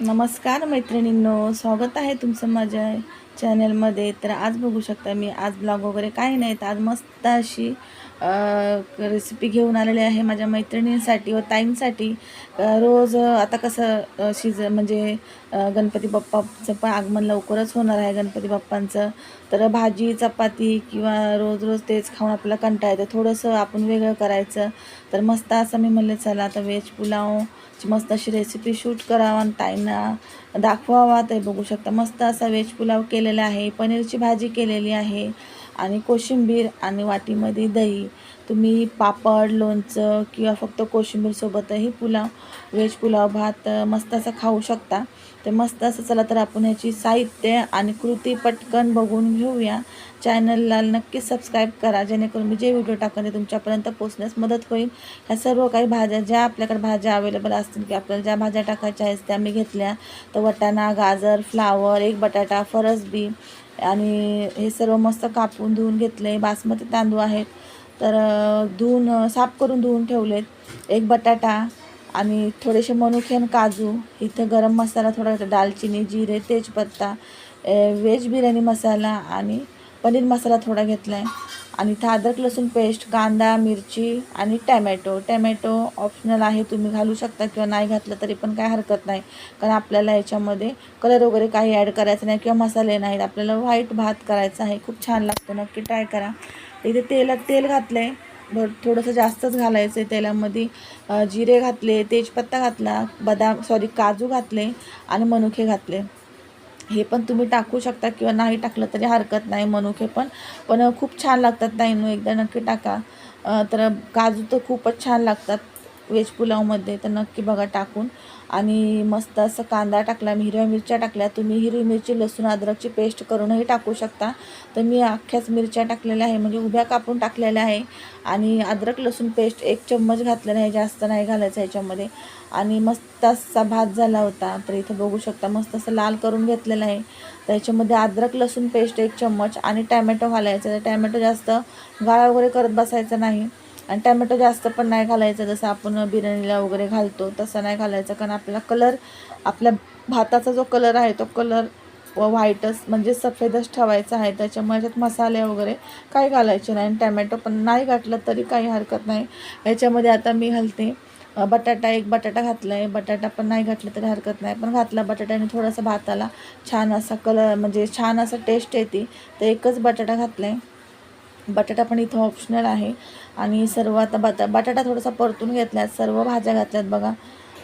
नमस्कार मैत्रिणींनो स्वागत आहे तुमचं माझ्या चॅनलमध्ये तर आज बघू शकता मी आज ब्लॉग वगैरे काही नाही तर आज मस्त अशी रेसिपी घेऊन आलेली आहे माझ्या मैत्रिणींसाठी व ताईंसाठी. रोज आता कसं शिज म्हणजे गणपती बाप्पाचं पण आगमन लवकरच होणार आहे गणपती बाप्पांचं. तर भाजी चपाती किंवा रोज रोज तेच खाऊन आपल्याला कंटाळा येतं. थोडंसं आपण वेगळं करायचं. तर मस्त असं मी म्हणले चला आता व्हेज पुलावची मस्त अशी रेसिपी शूट करावा आणि ताईंना दाखवावा ते बघू शकता. मस्त असा व्हेज पुलाव केलेला आहे. पनीरची भाजी केलेली आहे. आणि कोशिंबीर आणि वाटीमध्ये दही. तुम्ही पापड लोणचं किंवा फक्त कोशिंबीरसोबतही पुलाव व्हेज पुलाव भात मस्त असं खाऊ शकता. तर मस्त असं चला तर आपण ह्याची साहित्य आणि कृती पटकन बघून घेऊया. चॅनलला नक्की सबस्क्राईब करा जेणेकरून मी जे व्हिडिओ टाकून ते तुमच्यापर्यंत पोचण्यास मदत होईल. ह्या सर्व काही भाज्या ज्या आपल्याकडे भाज्या अवेलेबल असतील की आपल्याला ज्या भाज्या टाकायच्या आहेत त्या मी घेतल्या. तर वाटाणा गाजर फ्लावर एक बटाटा फरसबी आणि हे सर्व मस्त कापून धुवून घेतले बासमती तांदूळ आहेत. तर धुवून साफ करून धुवून ठेवलेत. एक बटाटा आणि थोडेसे मनुके आणि काजू. इथं गरम मसाला थोडा दालचिनी जिरे तेजपत्ता व्हेज बिर्याणी मसाला आणि पनीर मसाला थोडा घेतला आहे आणि इथं अद्रक लसूण पेस्ट कांदा मिरची आणि टॅमॅटो. टॅमॅटो ऑप्शनल आहे तुम्ही घालू शकता किंवा नाही घातलं तरी पण काय हरकत नाही. कारण आपल्याला याच्यामध्ये कलर वगैरे काही ॲड करायचं नाही किंवा मसाले नाहीत. आपल्याला व्हाईट भात करायचा आहे. खूप छान लागतो. नक्की ट्राय करा. इथे तेलात तेल घातलं आहे भर थोडंसं जास्तच घालायचं आहे तेलामध्ये जिरे घातले तेजपत्ता घातला बदाम सॉरी काजू घातले आणि मनुके घातले. हे पण तुम्ही टाकू शकता किंवा नाही टाकलं तरी हरकत नाही मनुके पण. पण खूप छान लागतात ताईंनो एकदा नक्की टाका. तर काजू तर खूपच छान लागतात. व्हेज पुलावमध्ये तर नक्की बघा टाकून. आणि मस्त असं कांदा टाकला मी हिरव्या मिरच्या टाकल्या. तुम्ही हिरवी मिरची लसूण अद्रकची पेस्ट करूनही टाकू शकता. तर मी अख्ख्याच मिरच्या टाकलेल्या आहे म्हणजे उभ्या कापून टाकलेल्या आहे. आणि अद्रक लसूण पेस्ट एक चम्मच घातलेला आहे जास्त नाही घालायचं ह्याच्यामध्ये. आणि मस्त असा भात झाला होता तर इथं बघू शकता मस्त असं लाल करून घेतलेलं आहे. तर ह्याच्यामध्ये अद्रक लसूण पेस्ट एक चम्मच आणि टॅमॅटो घालायचं तर टॅमॅटो जास्त गाळा वगैरे करत बसायचं नाही. आणि टॅमॅटो जास्त पण नाही घालायचं जसं आपण बिर्याणीला वगैरे घालतो तसं नाही घालायचं. कारण आपला कलर आपल्या भाताचा जो कलर आहे तो कलर व्हाईटच म्हणजे सफेदच ठेवायचा आहे. त्याच्यामुळे याच्यात मसाले वगैरे काही घालायचे नाही. आणि टॅमॅटो पण नाही घातलं तरी काही हरकत नाही. याच्यामध्ये आता मी घालते बटाटा एक बटाटा घातला आहे बटाटा पण नाही घातला तरी हरकत नाही. पण घातला बटाट्याने थोडंसं भाताला छान असा कलर म्हणजे छान असं टेस्ट येते. तर एकच बटाटा घातला आहे बटाटा पण इथं ऑप्शनल आहे. आणि सर्व आता बटा बटाटा थोडासा परतून घेतल्यात. सर्व भाज्या घातल्यात बघा.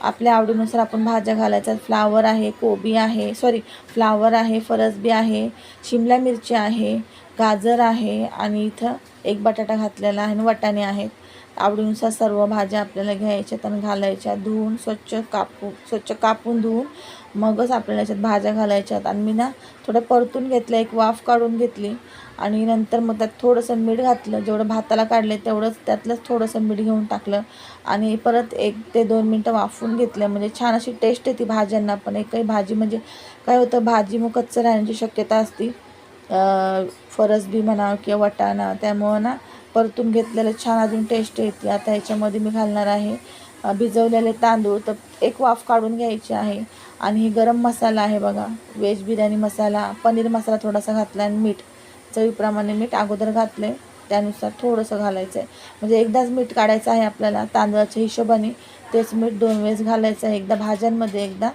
आपल्या आवडीनुसार आपण भाज्या घालायच्यात. फ्लावर आहे कोबी आहे सॉरी फ्लावर आहे फरसबी आहे शिमला मिरची आहे गाजर आहे आणि इथं एक बटाटा घातलेला आहे आणि वाटाणे आहेत. आवडीनुसार सर्व भाज्या आपल्याला घ्यायच्यात आणि घालायच्या धुवून स्वच्छ कापू स्वच्छ कापून धुवून मगच आपल्याला याच्यात भाज्या घालायच्यात आणि मी ना थोडं परतून घेतलं एक वाफ काढून घेतली. आणि नंतर मग त्यात थोडंसं मीठ घातलं. जेवढं भाताला काढले तेवढंच त्यातलंच थोडंसं मीठ घेऊन टाकलं. आणि परत एक ते दोन मिनटं वाफून घेतलं. म्हणजे छान अशी टेस्ट येते भाज्यांना पण. एकही भाजी म्हणजे काय होतं भाजी मग कच्चं राहण्याची शक्यता असती. फरसबी म्हणा किंवा वटाणा. त्यामुळं ना परतून घेतलेलं छान अजून टेस्ट येते. आता ह्याच्यामध्ये मी घालणार आहे भिजवलेले तांदूळ. तर एक वाफ काढून घ्यायची आहे. आणि हे गरम मसाला आहे बघा. व्हेज बिर्याणी मसाला पनीर मसाला थोडासा घातला आणि मीठ. चवीप्रमाणे मीठ अगोदर घातलं आहे त्यानुसार थोडंसं घालायचं आहे म्हणजे एकदाच मीठ काढायचं आहे आपल्याला तांदळाच्या हिशोबाने. तेच मीठ दोन वेळेस घालायचं आहे. एकदा भाज्यांमध्ये एकदा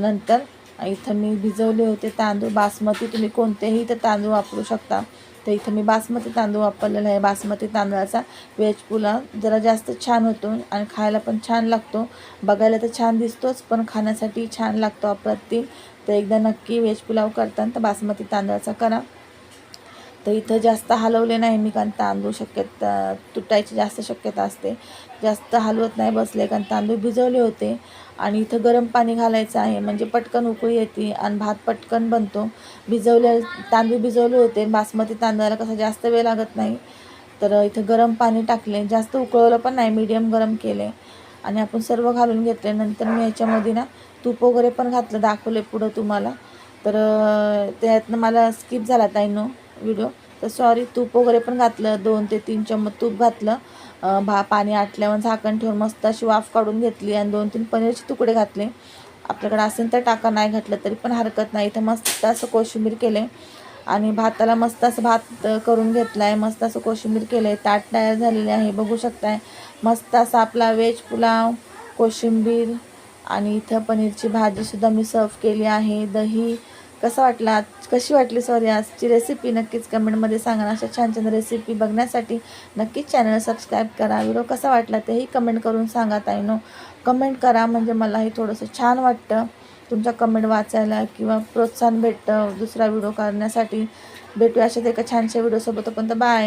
नंतर. इथं मी भिजवले होते तांदूळ. बासमती तुम्ही कोणतेही तर तांदूळ वापरू शकता. तर इथं मी बासमती तांदूळ वापरलेला आहे. बासमती तांदळाचा व्हेज पुलाव जरा जास्त छान होतो आणि खायला पण छान लागतो. बघायला तर छान दिसतोच पण खाण्यासाठी छान लागतो अप्रतिम तर एकदा नक्की व्हेज पुलाव करताना तर बासमती तांदळाचा करा. तर इथं जास्त हलवले नाही मी कारण तांदूळ शक्यता तुटायची जास्त शक्यता असते. जास्त हलवत नाही बसले कारण तांदूळ भिजवले होते. आणि इथं गरम पाणी घालायचं आहे. म्हणजे पटकन उकळी येते आणि भात पटकन बनतो. भिजवले तांदूळ भिजवले होते. बासमती तांदळाला कसा जास्त वेळ लागत नाही. तर इथं गरम पाणी टाकले. जास्त उकळवलं पण नाही. मीडियम गरम केले. आणि आपण सर्व घालून घेतले. नंतर मी याच्यामध्ये ना तूप वगैरे पण घातलं. दाखवले पुढं तुम्हाला. तर त्यातनं मला स्किप झाला ताईनो व्हिडिओ तर सॉरी तूप वगैरे पण घातलं. दोन ते तीन चम्मच तूप घातलं. भा पाणी आटल्यावर झाकण ठेवून मस्त अशी वाफ काढून घेतली आणि दोन तीन पनीरचे तुकडे घातले. आपल्याकडे असेल तर टाका नाही घातलं तरी पण हरकत नाही. इथं मस्त असं कोशिंबीर केलं आणि भाताला मस्त असं भात करून घेतला आहे मस्त असं कोशिंबीर केलं आहे ताट तयार झालेले आहे. बघू शकताय. मस्त असा आपला व्हेज पुलाव कोशिंबीर आणि इथं पनीरची भाजीसुद्धा मी सर्व केली आहे. दही कसं वाटला कशी वाटली सॉरी आजची रेसिपी नक्कीच कमेंटमध्ये सांगा अशा छान छान रेसिपी बघण्यासाठी नक्कीच चॅनल सबस्क्राईब करा. व्हिडिओ कसा वाटला तेही कमेंट करून सांगा ताईनो. कमेंट करा म्हणजे मलाही थोडंसं छान वाटतं. तुमचा कमेंट वाचायला किंवा प्रोत्साहन भेटतं. दुसरा व्हिडिओ करण्यासाठी. भेटूया अशाच एका छानशा व्हिडिओसोबत पण बाय